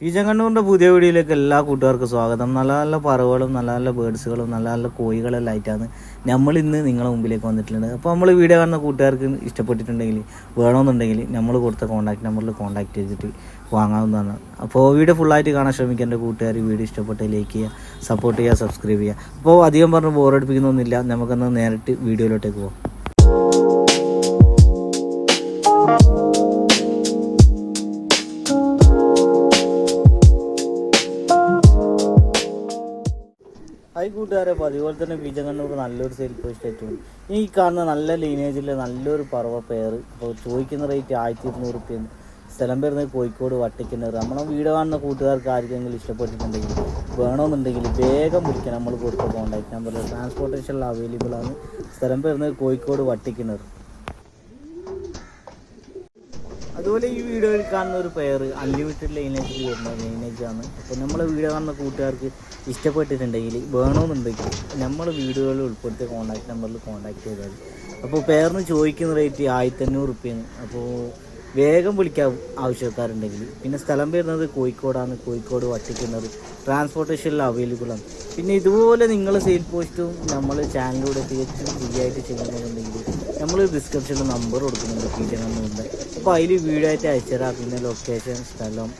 പീച്ചങ്കണ്ണൂരിന്റെ പുതിയ വീഡിയോയിലേക്ക് എല്ലാ കൂട്ടുകാർക്കും സ്വാഗതം. നല്ല നല്ല പറവുകളും നല്ല നല്ല ബേഡ്സുകളും നല്ല നല്ല കോഴികളെല്ലാം ആയിട്ടാണ് നമ്മൾ ഇന്ന് നിങ്ങളുടെ മുമ്പിലേക്ക് വന്നിട്ടുണ്ട് അപ്പോൾ നമ്മൾ വീഡിയോ കാണുന്ന കൂട്ടുകാർക്ക് ഇഷ്ടപ്പെട്ടിട്ടുണ്ടെങ്കിൽ വേണമെന്നുണ്ടെങ്കിൽ നമ്മൾ കൊടുത്ത കോൺടാക്ട് നമ്പറിൽ കോൺടാക്ട് ചെയ്തിട്ട് വാങ്ങാവുന്നതാണ്. അപ്പോൾ വീഡിയോ ഫുള്ളായിട്ട് കാണാൻ ശ്രമിക്കുക. എന്റെ കൂട്ടുകാർ വീഡിയോ ഇഷ്ടപ്പെട്ട് ലൈക്ക് ചെയ്യുക സപ്പോർട്ട് ചെയ്യുക സബ്സ്ക്രൈബ് ചെയ്യുക. അപ്പോൾ അധികം പറഞ്ഞ് ബോറടിപ്പിക്കുന്നൊന്നുമില്ല നമുക്കൊന്ന് നേരിട്ട് വീഡിയോയിലോട്ടേക്ക് പോകാം ഹായ് കൂട്ടുകാരെ അതുപോലെ തന്നെ ബീജകണ്ണൂർ നല്ലൊരു സെയിൽ പോസ്റ്റ് ആയിട്ടും ഈ കാണുന്ന നല്ല ലീനേജിലെ നല്ലൊരു പറവ പെയർ അപ്പോൾ ചോദിക്കുന്ന റേറ്റ് ആയിരത്തി ഇരുന്നൂറ് റുപ്യ സ്ഥലം വരുന്നത് കോഴിക്കോട് വട്ടിക്കുന്നത് നമ്മളെ വീട് കാണുന്ന കൂട്ടുകാർക്ക് ആർക്കെങ്കിലും ഇഷ്ടപ്പെട്ടിട്ടുണ്ടെങ്കിൽ വേണമെന്നുണ്ടെങ്കിൽ വേഗം വിളിക്കാൻ നമ്മൾ കൊടുത്ത കോൺടാക്ട് നമ്പറിൽ ട്രാൻസ്പോർട്ടേഷനിൽ അവൈലബിൾ ആണ്. സ്ഥലം വരുന്നത് കോഴിക്കോട് വട്ടിക്കുന്നത് അതുപോലെ ഈ വീഡിയോയിൽ കാണുന്ന ഒരു പെയർ അൺലിമിറ്റഡ് ലൈനേജിൽ വരുന്ന ലൈനേജ് ആണ്. അപ്പോൾ നമ്മളെ വീഡിയോ കാണുന്ന കൂട്ടുകാർക്ക് ഇഷ്ടപ്പെട്ടിട്ടുണ്ടെങ്കിൽ വേണമെന്നുണ്ടെങ്കിൽ നമ്മൾ വീഡിയോയിൽ ഉൾപ്പെടുത്തിയ കോൺടാക്ട് നമ്പറിൽ കോൺടാക്ട് ചെയ്താൽ അപ്പോൾ പെയറിന് ചോദിക്കുന്ന റേറ്റ് ആയിരത്തി അഞ്ഞൂറ് റുപ്യാണ് അപ്പോൾ വേഗം വിളിക്കാൻ ആവശ്യക്കാരുണ്ടെങ്കിൽ. പിന്നെ സ്ഥലം വരുന്നത് കോഴിക്കോടാണ്. കോഴിക്കോട് വട്ടിക്കുന്നത് ട്രാൻസ്പോർട്ടേഷനിൽ അവൈലബിൾ ആണ്. പിന്നെ ഇതുപോലെ നിങ്ങൾ സെയിൽ പോസ്റ്റും നമ്മൾ ചാനലിലൂടെ തികച്ചും ഫ്രീ ആയിട്ട് ചെയ്യുന്നുണ്ടെങ്കിൽ നമ്മൾ ഡിസ്ക്രിപ്ഷനിൽ നമ്പർ കൊടുക്കുന്നുണ്ട് പീജ നമ്പറുണ്ട് അപ്പോൾ അതിൽ ആയിട്ട് അയച്ചുതരാം. പിന്നെ ലൊക്കേഷൻ സ്ഥലം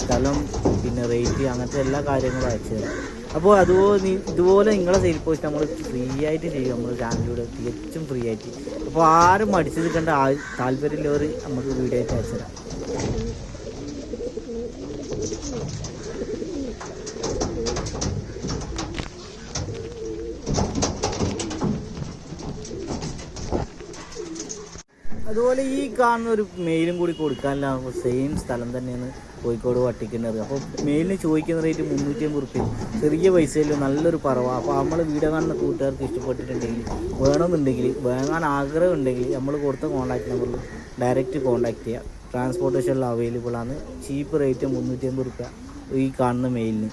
സ്ഥലം പിന്നെ റേറ്റ് അങ്ങനത്തെ എല്ലാ കാര്യങ്ങളും അയച്ചുതരാം. അപ്പോൾ അതുപോലെ ഇതുപോലെ നിങ്ങളെ സെയിൽ പോസ്റ്റ് നമ്മൾ ഫ്രീ ആയിട്ട് ചെയ്യും. നമ്മൾ ചാനലിലൂടെ തികച്ചും ഫ്രീ ആയിട്ട്. അപ്പോൾ ആരും മടിച്ചു നിൽക്കേണ്ട ആ താല്പര്യമുള്ളവർ നമുക്ക് വീഡിയോ ആയിട്ട് അയച്ചുതരാം. അതുപോലെ ഈ കാണുന്ന ഒരു മെയിലും കൂടി കൊടുക്കാനില്ല സെയിം സ്ഥലം തന്നെയാണ് കോഴിക്കോട് വട്ടിക്കുന്നത്. അപ്പോൾ മെയിലിന് ചോദിക്കുന്ന റേറ്റ് മുന്നൂറ്റി അമ്പത് റുപ്യ ചെറിയ പൈസയിൽ നല്ലൊരു പറവ. അപ്പോൾ നമ്മൾ വീഡിയോ കാണുന്ന കൂട്ടുകാർക്ക് ഇഷ്ടപ്പെട്ടിട്ടുണ്ടെങ്കിൽ വേണമെന്നുണ്ടെങ്കിൽ വേങ്ങാൻ ആഗ്രഹം ഉണ്ടെങ്കിൽ നമ്മൾ കൊടുത്ത കോൺടാക്ട് നമ്പറിൽ ഡയറക്റ്റ് കോൺടാക്ട് ചെയ്യുക ട്രാൻസ്പോർട്ടേഷനിൽ അവൈലബിൾ ആണ്. ചീപ്പ് റേറ്റ് മുന്നൂറ്റി അമ്പത് റുപ്യ ഈ കാണുന്ന മെയിലിന്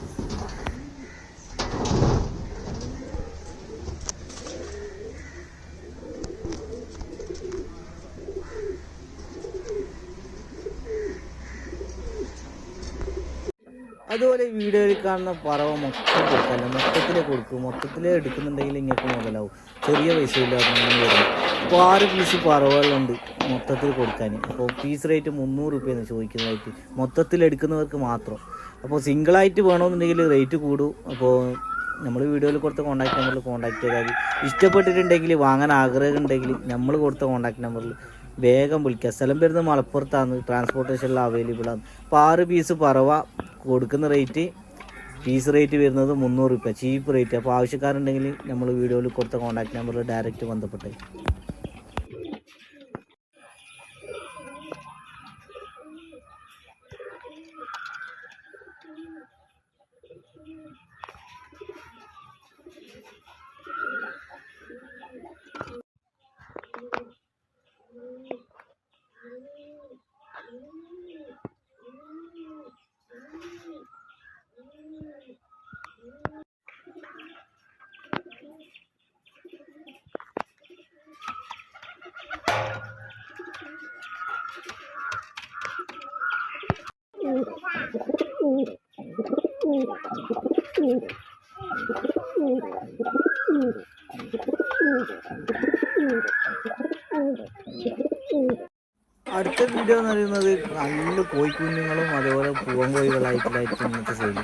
അതുപോലെ വീഡിയോയിൽ കാണുന്ന പറവ മൊത്തം കൊടുക്കല്ല മൊത്തത്തിൽ കൊടുക്കും. മൊത്തത്തിൽ എടുക്കുന്നുണ്ടെങ്കിൽ ഇങ്ങോട്ട് മുതലാവും. ചെറിയ പൈസയില്ലാതെ വരും അപ്പോൾ ആറ് പീസ് പറവകളുണ്ട് മൊത്തത്തിൽ കൊടുക്കാൻ. അപ്പോൾ പീസ് റേറ്റ് മുന്നൂറ് എന്ന് ചോദിക്കുന്നതായിട്ട്. മൊത്തത്തിൽ എടുക്കുന്നവർക്ക് മാത്രം. അപ്പോൾ സിംഗിളായിട്ട് വേണമെന്നുണ്ടെങ്കിൽ റേറ്റ് കൂടും. അപ്പോൾ നമ്മൾ വീഡിയോയിൽ കൊടുത്ത കോൺടാക്ട് നമ്പറിൽ കോൺടാക്ട് ചെയ്താൽ ഇഷ്ടപ്പെട്ടിട്ടുണ്ടെങ്കിൽ വാങ്ങാൻ ആഗ്രഹം ഉണ്ടെങ്കിൽ നമ്മൾ കൊടുത്ത കോൺടാക്ട് നമ്പറിൽ വേഗം വിളിക്കുക. സ്ഥലം വരുന്നത് മലപ്പുറത്താണ്. ട്രാൻസ്പോർട്ടേഷനിൽ അവൈലബിൾ ആണ്. അപ്പോൾ ആറ് പീസ് പറവ കൊടുക്കുന്ന റേറ്റ് പീസ് റേറ്റ് വരുന്നത് മുന്നൂറ് രൂപ ചീപ്പ് റേറ്റ് അപ്പോൾ ആവശ്യക്കാരുണ്ടെങ്കിൽ നമ്മൾ വീഡിയോയിൽ കൊടുത്ത കോൺടാക്ട് നമ്പറിൽ ഡയറക്റ്റ് ബന്ധപ്പെട്ടേ അടുത്ത വീഡിയോ എന്ന് പറയുന്നത് നല്ല കോഴിക്കുഞ്ഞുങ്ങളും അതുപോലെ പൂവൻ കോഴികളായിട്ടുള്ളതായിരിക്കും ഇന്നത്തെ ശൈലി.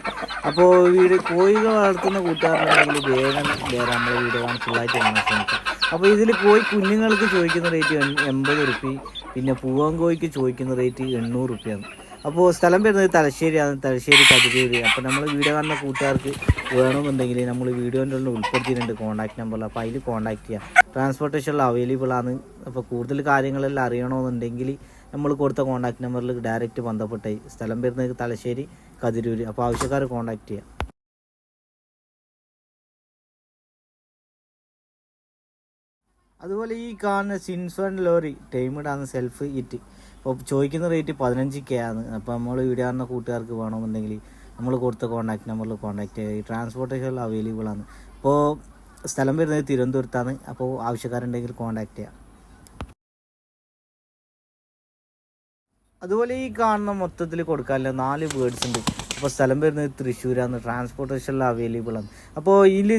അപ്പോൾ വീട് കോഴികൾ വളർത്തുന്ന കൂട്ടുകാരുണ്ടെങ്കിൽ വേഗം വേറെ നമ്മുടെ വീഡിയോ കാണാൻ ഫുള്ളായിട്ട് കാണാൻ ശ്രമിക്കാം. അപ്പോൾ ഇതിൽ കോഴി കുഞ്ഞുങ്ങൾക്ക് ചോദിക്കുന്ന റേറ്റ് എൺപത് റുപ്പി പിന്നെ പൂവൻ കോഴിക്ക് ചോദിക്കുന്ന റേറ്റ് എണ്ണൂറ് റുപ്യാണ് അപ്പോൾ സ്ഥലം വരുന്നത് തലശ്ശേരിയാണ്. തലശ്ശേരി കതിരൂര് അപ്പോൾ നമ്മൾ വീഡിയോ കാണുന്ന കൂട്ടുകാർക്ക് വേണമെന്നുണ്ടെങ്കിൽ നമ്മൾ വീഡിയോന്റെ ഉള്ളിൽ ഉൾപ്പെടുത്തിയിട്ടുണ്ട് കോൺടാക്ട് നമ്പറിൽ അപ്പോൾ അതിൽ കോൺടാക്ട് ചെയ്യാം. ട്രാൻസ്പോർട്ടേഷനിൽ അവൈലബിൾ ആണ്. അപ്പോൾ കൂടുതൽ കാര്യങ്ങളെല്ലാം അറിയണമെന്നുണ്ടെങ്കിൽ നമ്മൾ കൊടുത്ത കോൺടാക്ട് നമ്പറിൽ ഡയറക്റ്റ് ബന്ധപ്പെട്ടേ സ്ഥലം വരുന്നത് തലശ്ശേരി കതിരൂര്. അപ്പോൾ ആവശ്യക്കാർ കോൺടാക്ട് ചെയ്യാം. അതുപോലെ ഈ കാണുന്ന സിൻസോൺ ലോറി ടൈമിടാന്ന് സെൽഫ് ഇറ്റ് അപ്പോൾ ചോദിക്കുന്ന റേറ്റ് പതിനഞ്ച് കെ ആണ്. അപ്പോൾ നമ്മൾ വന്ന കൂട്ടുകാർക്ക് വേണമെന്നുണ്ടെങ്കിൽ നമ്മൾ കൊടുത്ത കോൺടാക്ട് നമ്പറിൽ കോൺടാക്ട് ചെയ്യുക. ട്രാൻസ്പോർട്ടേഷൻ അവൈലബിൾ ആണ്. അപ്പോൾ സ്ഥലം വരുന്നത് തിരുവനന്തപുരത്താണ്. അപ്പോൾ ആവശ്യക്കാരുണ്ടെങ്കിൽ കോൺടാക്ട് ചെയ്യാം. അതുപോലെ ഈ കാണുന്ന മൊത്തത്തിൽ കൊടുക്കാനുള്ള നാല് ബേർഡ്സ് ഉണ്ട്. അപ്പോൾ സ്ഥലം വരുന്നത് തൃശ്ശൂരാണ്. ട്രാൻസ്പോർട്ടേഷനിൽ അവൈലബിൾ ആണ്. അപ്പോൾ ഇതിൽ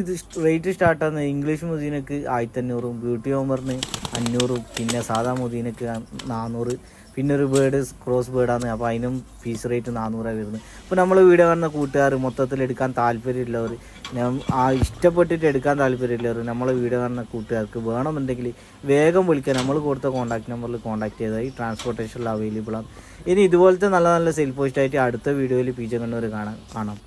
റേറ്റ് സ്റ്റാർട്ട് ആകുന്നത് ഇംഗ്ലീഷ് മുദീനക്ക് ആയിരത്തി അഞ്ഞൂറും ബ്യൂട്ടി ഹോമറിന് അഞ്ഞൂറ് പിന്നെ സാധാ മുതീനക്ക് നാനൂറ് പിന്നെ ഒരു ബേർഡ് ക്രോസ് ബേർഡാണ് അപ്പോൾ അതിനും ഫീസ് റേറ്റ് നാനൂറാണ് വരുന്നത്. അപ്പോൾ നമ്മൾ വീഡിയോ കാണുന്ന കൂട്ടുകാർ മൊത്തത്തിൽ എടുക്കാൻ താല്പര്യമുള്ളവർ ആ ഇഷ്ടപ്പെട്ടിട്ട് എടുക്കാൻ താല്പര്യമുള്ളവർ നമ്മളെ വീഡിയോ കാണുന്ന കൂട്ടുകാർക്ക് വേണമെന്നുണ്ടെങ്കിൽ വേഗം വിളിക്കുക നമ്മൾ കൊടുത്ത കോൺടാക്റ്റ് നമ്പറിൽ കോൺടാക്ട് ചെയ്താൽ ട്രാൻസ്പോർട്ടേഷനിൽ അവൈലബിൾ ആണ്. ഇനി ഇതുപോലത്തെ നല്ല നല്ല സെൽ പോസ്റ്റ് ആയിട്ട് അടുത്ത വീഡിയോയിൽ പീച്ച കണ്ണൂർ കാണാം. കാണാം.